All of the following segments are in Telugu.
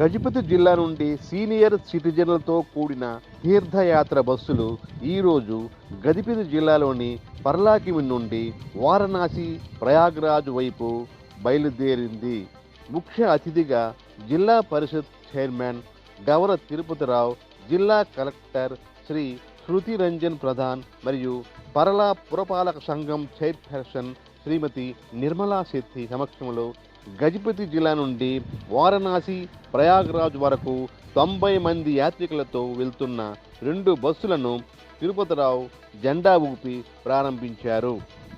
గజపతి జిల్లా నుండి సీనియర్ సిటిజన్లతో కూడిన తీర్థయాత్ర బస్సులు ఈరోజు గజపతి జిల్లాలోని పర్లాకిమి నుండి వారణాసి ప్రయాగ్రాజ్ వైపు బయలుదేరింది. ముఖ్య అతిథిగా జిల్లా పరిషత్ చైర్మన్ గవర తిరుపతిరావు జిల్లా కలెక్టర్ శ్రీ శృతి రంజన్ ప్రధాన్ మరియు పరలా పురపాలక సంఘం చైర్పర్సన్ శ్రీమతి నిర్మలా శెట్టి సమక్షంలో గజపతి జిల్లా నుండి వారణాసి ప్రయాగ్రాజ్ వరకు తొంభై మంది యాత్రికులతో వెళ్తున్న రెండు బస్సులను తిరుపతిరావు జెండా ఊపి ప్రారంభించారు.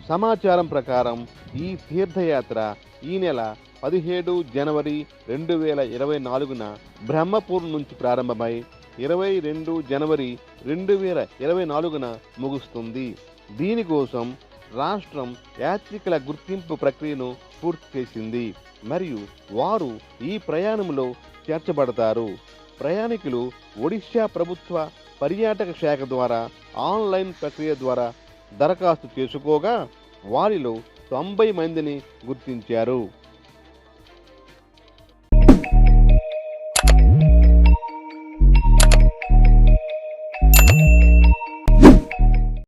సమాచారం ప్రకారం ఈ తీర్థయాత్ర ఈ నెల పదిహేడు జనవరి రెండు వేల ఇరవై నాలుగున బ్రహ్మపూర్ నుంచి ప్రారంభమై ఇరవై రెండు జనవరి రెండు వేల ఇరవై నాలుగున ముగుస్తుంది. దీనికోసం రాష్ట్రం యాత్రికుల గుర్తింపు ప్రక్రియను పూర్తి చేసింది. మరియు వారు ఈ ప్రయాణంలో చేర్చబడతారు. ప్రయాణికులు ఒడిశా ప్రభుత్వ పర్యాటక శాఖ ద్వారా ఆన్లైన్ ప్రక్రియ ద్వారా దరఖాస్తు చేసుకోగా వారిలో తొంభై మందిని గుర్తించారు.